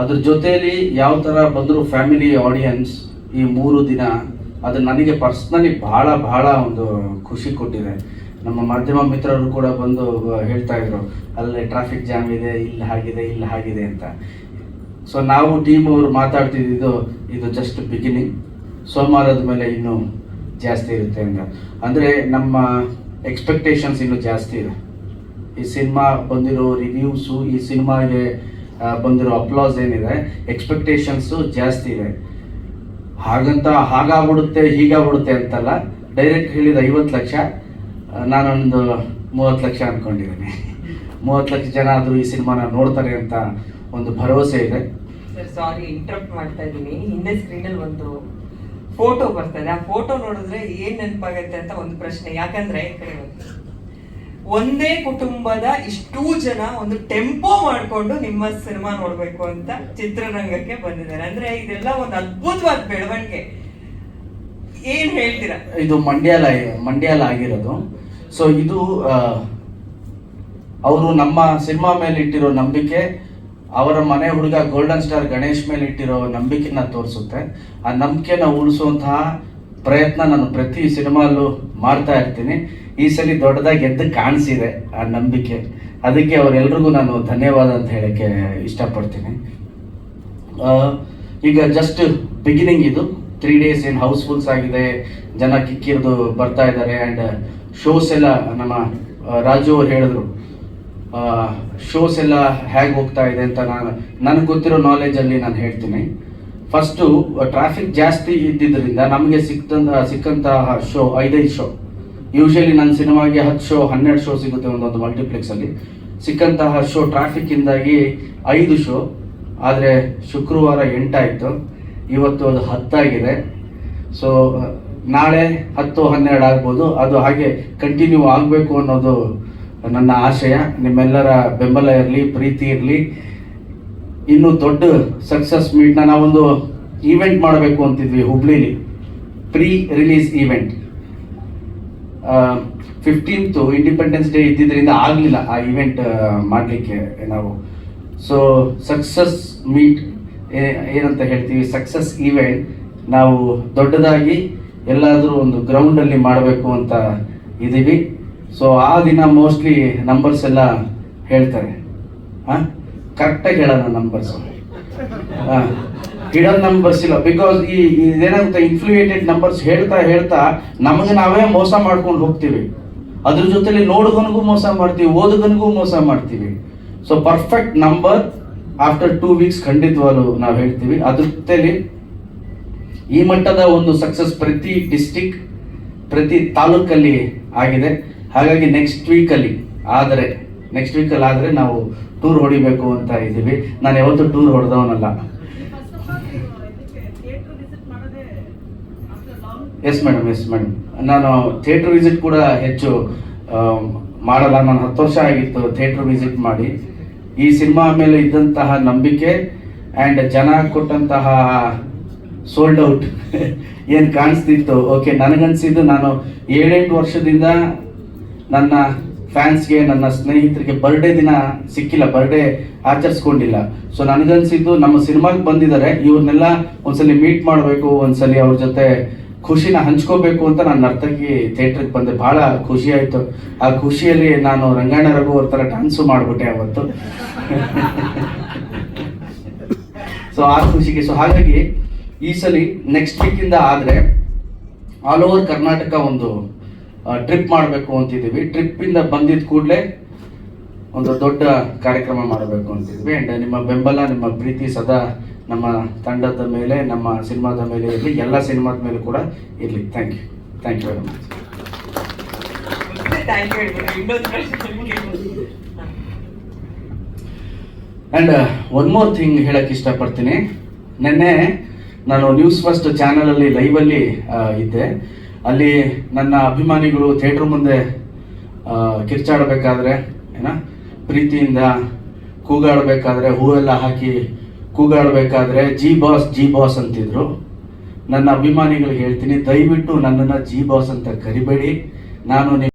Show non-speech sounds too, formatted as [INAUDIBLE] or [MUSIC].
ಅದ್ರ ಜೊತೆಯಲ್ಲಿ ಯಾವ ಥರ ಬಂದರು ಫ್ಯಾಮಿಲಿ ಆಡಿಯನ್ಸ್ ಈ ಮೂರು ದಿನ, ಅದು ನನಗೆ ಪರ್ಸ್ನಲಿ ಬಹಳ ಬಹಳ ಒಂದು ಖುಷಿ ಕೊಟ್ಟಿದೆ. ನಮ್ಮ ಮಾಧ್ಯಮ ಮಿತ್ರರು ಕೂಡ ಬಂದು ಹೇಳ್ತಾ ಇದ್ರು, ಅಲ್ಲಿ ಟ್ರಾಫಿಕ್ ಜಾಮ್ ಇದೆ, ಇಲ್ಲಿ ಹಾಗಿದೆ ಇಲ್ಲಿ ಹಾಗಿದೆ ಅಂತ. ಸೊ ನಾವು ಟೀಮ್ ಅವರು ಮಾತಾಡ್ತಿದ್ದು ಇದು ಜಸ್ಟ್ ಬಿಗಿನಿಂಗ್ ಸೋಮವಾರದ ಮೇಲೆ ಇನ್ನೂ ಜಾಸ್ತಿ ಇರುತ್ತೆ ಅಂತ. ಅಂದರೆ ನಮ್ಮ ಎಕ್ಸ್ಪೆಕ್ಟೇಷನ್ಸ್ ಇನ್ನೂ ಜಾಸ್ತಿ ಇದೆ. ಈ ಸಿನಿಮಾ ಬಂದಿರೋ ರಿವ್ಯೂಸು ಈ ಸಿನಿಮಾಗೆ ಬಂದಿರೋ ಅಪ್ಲಾಸ್ ಏನಿದೆ? ಎಕ್ಸ್ಪೆಕ್ಟೇಷನ್ಸು ಜಾಸ್ತಿ ಇದೆ. ಹಾಗಂತ ಹಾಗಾಗ್ಬಿಡುತ್ತೆ, ಹೀಗಾಗ್ಬಿಡುತ್ತೆ ಅಂತಲ್ಲ ಡೈರೆಕ್ಟ್ ಹೇಳಿದ ಐವತ್ತು ಲಕ್ಷ ನಾನೊಂದು ಮೂವತ್ತು ಲಕ್ಷ ಅಂದ್ಕೊಂಡಿದ್ದೀನಿ [LAUGHS] ಮೂವತ್ತು ಲಕ್ಷ ಜನ ಆದರೂ ಈ ಸಿನಿಮಾನ ನೋಡ್ತಾರೆ ಅಂತ ಒಂದು ಭರವಸೆ ಇದೆ. ಸರ್ ಇಂಟ್ರಪ್ಟ್ ಮಾಡ್ತಾ ಇದ್ದೀನಿ. ಹಿಂದೆ ಸ್ಕ್ರೀನಲ್ಲಿ ಒಂದು ಫೋಟೋ ಬರ್ತಾ ಇದೆ. ಆ ಫೋಟೋ ನೋಡಿದ್ರೆ ಏನು ನೆನಪಾಗತ್ತೆ ಅಂತ ಒಂದು ಪ್ರಶ್ನೆ. ಯಾಕಂದ್ರೆ, ಈ ಕಡೆ. ಒಂದೇ ಕುಟುಂಬದ ಇಷ್ಟೂ ಜನ ಒಂದು ಟೆಂಪೋ ಮಾಡಿಕೊಂಡು ನಿಮ್ಮ ಸಿನಿಮಾ ನೋಡಬೇಕು ಅಂತ ಚಿತ್ರರಂಗಕ್ಕೆ ಬಂದಿದ್ದಾರೆ. ಅಂದ್ರೆ ಇದೆಲ್ಲ ಒಂದು ಅದ್ಭುತವಾದ ಬೆಳವಣಿಗೆ. ಏನ್ ಹೇಳ್ತೀರಾ? ಇದು ಮಂಡ್ಯಲ ಮಂಡ್ಯಲ ಆಗಿರೋದು. ಸೊ ಇದು ಅವರು ನಮ್ಮ ಸಿನಿಮಾ ಮೇಲೆ ಇಟ್ಟಿರೋ ನಂಬಿಕೆ, ಅವರ ಮನೆ ಹುಡುಗ ಗೋಲ್ಡನ್ ಸ್ಟಾರ್ ಗಣೇಶ್ ಮೇಲೆ ಇಟ್ಟಿರೋ ನಂಬಿಕೆನ ತೋರಿಸುತ್ತೆ. ಆ ನಂಬಿಕೆನ ಉಳಿಸುವಂತಹ ಪ್ರಯತ್ನ ನಾನು ಪ್ರತಿ ಸಿನಿಮಾಲ್ಲೂ ಮಾಡ್ತಾ ಇರ್ತೀನಿ. ಈ ಸಲ ದೊಡ್ಡದಾಗಿ ಎದ್ದು ಕಾಣಿಸಿದೆ ಆ ನಂಬಿಕೆ. ಅದಕ್ಕೆ ಅವರೆಲ್ರಿಗೂ ನಾನು ಧನ್ಯವಾದ ಅಂತ ಹೇಳಕ್ಕೆ ಇಷ್ಟಪಡ್ತೀನಿ. ಈಗ ಜಸ್ಟ್ ಬಿಗಿನಿಂಗ್ ಇದು. ತ್ರೀ ಡೇಸ್ ಏನು ಹೌಸ್ಫುಲ್ಸ್ ಆಗಿದೆ. ಜನ ಕಿಕ್ಕಿರಿದು ಬರ್ತಾ ಇದ್ದಾರೆ ಆ್ಯಂಡ್ ಶೋಸ್ ಎಲ್ಲ ನಮ್ಮ ರಾಜು ಅವ್ರು ಹೇಳಿದ್ರು. ಶೋಸ್ ಎಲ್ಲ ಹೇಗೆ ಹೋಗ್ತಾ ಇದೆ ಅಂತ ನಾನು, ನನಗೆ ಗೊತ್ತಿರೋ ನಾಲೆಜಲ್ಲಿ ನಾನು ಹೇಳ್ತೀನಿ. ಫಸ್ಟು ಟ್ರಾಫಿಕ್ ಜಾಸ್ತಿ ಇದ್ದಿದ್ದರಿಂದ ನಮಗೆ ಸಿಕ್ತಂತ, ಸಿಕ್ಕಂತಹ ಶೋ ಐದೈದು ಶೋ ಯೂಶಲಿ ನನ್ನ ಸಿನಿಮಾಗೆ ಹತ್ತು ಶೋ ಹನ್ನೆರಡು ಶೋ ಸಿಗುತ್ತೆ ಒಂದೊಂದು ಮಲ್ಟಿಪ್ಲೆಕ್ಸಲ್ಲಿ ಸಿಕ್ಕಂತಹ ಶೋ ಟ್ರಾಫಿಕ್ಕಿಂದಾಗಿ ಐದು ಶೋ ಆದರೆ ಶುಕ್ರವಾರ ಎಂಟಾಯಿತು. ಇವತ್ತು ಅದು ಹತ್ತಾಗಿದೆ. ಸೊ ನಾಳೆ ಹತ್ತು, ಹನ್ನೆರಡು ಆಗ್ಬೋದು. ಅದು ಹಾಗೆ ಕಂಟಿನ್ಯೂ ಆಗಬೇಕು ಅನ್ನೋದು ನನ್ನ ಆಶಯ. ನಿಮ್ಮೆಲ್ಲರ ಬೆಂಬಲ ಇರಲಿ, ಪ್ರೀತಿ ಇರಲಿ. ಇನ್ನು ದೊಡ್ಡ ಸಕ್ಸಸ್ ಮೀಟ್ನ ನಾವೊಂದು ಈವೆಂಟ್ ಮಾಡಬೇಕು ಅಂತಿದ್ವಿ ಹುಬ್ಳಿಲಿ. Pre release event fifteenth independence day ಇದ್ದಿದ್ದರಿಂದ ಆಗಲಿಲ್ಲ ಆ ಈವೆಂಟ್ ಮಾಡಲಿಕ್ಕೆ ನಾವು. ಸೊ ಸಕ್ಸಸ್ ಮೀಟ್ ಏನಂತ ಹೇಳ್ತೀವಿ? ಸಕ್ಸಸ್ ಈವೆಂಟ್ ನಾವು ದೊಡ್ಡದಾಗಿ ಎಲ್ಲಾದರೂ ಒಂದು ಗ್ರೌಂಡಲ್ಲಿ ಮಾಡಬೇಕು ಅಂತ ಇದ್ದೀವಿ ಸೊ ಆ ದಿನ ಮೋಸ್ಟ್ಲಿ ನಂಬರ್ಸ್ ಎಲ್ಲ ಹೇಳ್ತಾರೆ. ಹಾಂ ಕರೆಕ್ಟಾಗಿ ಹೇಳೋಣ ನಂಬರ್ಸ್ ಹಾಂ ನಂಬರ್ಸ್ ಇಲ್ಲ. ಬಿಕಾಸ್ ಈ ಇದೇನಂತ ಇನ್ಫ್ಲೂಯೇಟೆಡ್ ನಂಬರ್ಸ್ ಹೇಳ್ತಾ ಹೇಳ್ತಾ ನಮಗೆ ನಾವೇ ಮೋಸ ಮಾಡ್ಕೊಂಡು ಹೋಗ್ತೀವಿ. ಅದ್ರ ಜೊತೆಲಿ ನೋಡುಗನಿಗೂ ಮೋಸ ಮಾಡ್ತೀವಿ, ಓದುಗನಿಗೂ ಮೋಸ ಮಾಡ್ತೀವಿ. So perfect number after two weeks ಖಂಡಿತವಾಗ್ಲು ನಾವು ಹೇಳ್ತೀವಿ. ಅದ್ರ ಜೊತೆಲಿ ಈ ಮಟ್ಟದ ಒಂದು ಸಕ್ಸಸ್ ಪ್ರತಿ ಡಿಸ್ಟಿಕ್ ಪ್ರತಿ ತಾಲೂಕಲ್ಲಿ ಆಗಿದೆ. ಹಾಗಾಗಿ ನೆಕ್ಸ್ಟ್ ವೀಕಲ್ಲಿ ಆದರೆ ನೆಕ್ಸ್ಟ್ ವೀಕಲ್ಲಿ ಆದರೆ ನಾವು ಟೂರ್ ಹೊಡಿಬೇಕು ಅಂತ ಇದ್ದೀವಿ. ನಾನು ಯಾವತ್ತೂ ಟೂರ್ ಹೊಡೆದವನಲ್ಲ. ಎಸ್ ಮೇಡಮ್ ಎಸ್ ಮೇಡಮ್ ನಾನು ಥಿಯೇಟ್ರ್ ವಿಸಿಟ್ ಕೂಡ ಹೆಚ್ಚು ಮಾಡಲ್ಲ. ನಾನು ಹತ್ತು ವರ್ಷ ಆಗಿತ್ತು ಥಿಯೇಟ್ರ್ ವಿಸಿಟ್ ಮಾಡಿ. ಈ ಸಿನಿಮಾ ಮೇಲೆ ಇದ್ದಂತಹ ನಂಬಿಕೆ ಆ್ಯಂಡ್ ಜನ ಕೊಟ್ಟಂತಹ ಸೋಲ್ಡ್ ಔಟ್ ಏನು ಕಾಣಿಸ್ತಿತ್ತು? ಓಕೆ ನನಗನ್ಸಿದ್ದು ನಾನು ಏಳೆಂಟು ವರ್ಷದಿಂದ ನನ್ನ ಫ್ಯಾನ್ಸ್ಗೆ ನನ್ನ ಸ್ನೇಹಿತರಿಗೆ ಬರ್ಡೇ ದಿನ ಸಿಕ್ಕಿಲ್ಲ ಬರ್ಡೇ ಆಚರಿಸ್ಕೊಂಡಿಲ್ಲ. ಸೊ ನನಗನ್ಸಿದ್ದು ನಮ್ಮ ಸಿನಿಮಾಗೆ ಬಂದಿದ್ದಾರೆ. ಇವ್ರನ್ನೆಲ್ಲ ಒಂದ್ಸಲಿ ಮೀಟ್ ಮಾಡಬೇಕು, ಒಂದ್ಸಲಿ ಅವ್ರ ಜೊತೆ ಖುಷಿನ ಹಂಚ್ಕೋಬೇಕು ಅಂತ ನಾನು ನರ್ತಕಿ ಥಿಯೇಟ್ರಿಗೆ ಬಂದೆ. ಬಹಳ ಖುಷಿ ಆಯಿತು. ಆ ಖುಷಿಯಲ್ಲಿ ನಾನು ರಂಗಾಯಣ ರಘು ಅವ್ರ ಥರ ಡ್ಯಾನ್ಸು ಮಾಡಿಬಿಟ್ಟೆ ಅವತ್ತು. ಸೊ ಆ ಖುಷಿಗೆ ಸೊ ಹಾಗಾಗಿ ಈ ಸಲ ನೆಕ್ಸ್ಟ್ ವೀಕಿಂದ ಆದರೆ ಆಲ್ ಓವರ್ ಕರ್ನಾಟಕ ಒಂದು ಟ್ರಿಪ್ ಮಾಡಬೇಕು ಅಂತಿದ್ದೀವಿ. ಟ್ರಿಪ್ಪಿಂದ ಬಂದಿದ್ದ ಕೂಡಲೇ ಒಂದು ದೊಡ್ಡ ಕಾರ್ಯಕ್ರಮ ಮಾಡಬೇಕು ಅಂತಿದ್ವಿ ಆ್ಯಂಡ್ ನಿಮ್ಮ ಬೆಂಬಲ ನಿಮ್ಮ ಪ್ರೀತಿ ಸದಾ ನಮ್ಮ ತಂಡದ ಮೇಲೆ ನಮ್ಮ ಸಿನಿಮಾದ ಮೇಲೆ ಇರಲಿ ಎಲ್ಲ ಸಿನಿಮಾದ ಮೇಲೆ ಕೂಡ ಇರಲಿ. Thank you thank you very much. And one more thing ಹೇಳಕ್ಕೆ ಇಷ್ಟಪಡ್ತೀನಿ. ನಿನ್ನೆ ನಾನು ನ್ಯೂಸ್ ಫಸ್ಟ್ ಚಾನಲಲ್ಲಿ ಲೈವಲ್ಲಿ ಇದ್ದೆ. ಅಲ್ಲಿ ನನ್ನ ಅಭಿಮಾನಿಗಳು ಥಿಯೇಟ್ರ್ ಮುಂದೆ ಕಿರ್ಚಾಡಬೇಕಾದ್ರೆ, ಏನ, ಪ್ರೀತಿಯಿಂದ ಕೂಗಾಡಬೇಕಾದ್ರೆ, ಹೂವೆಲ್ಲ ಹಾಕಿ ಕೂಗಾಡಬೇಕಾದ್ರೆ, ಜಿ ಬಾಸ್ ಜಿ ಬಾಸ್ ಅಂತಿದ್ರು. ನನ್ನ ಅಭಿಮಾನಿಗಳಿಗೆ ಹೇಳ್ತೀನಿ, ದಯವಿಟ್ಟು ನನ್ನನ್ನು ಜಿ ಬಾಸ್ ಅಂತ ಕರಿಬೇಡಿ. ನಾನು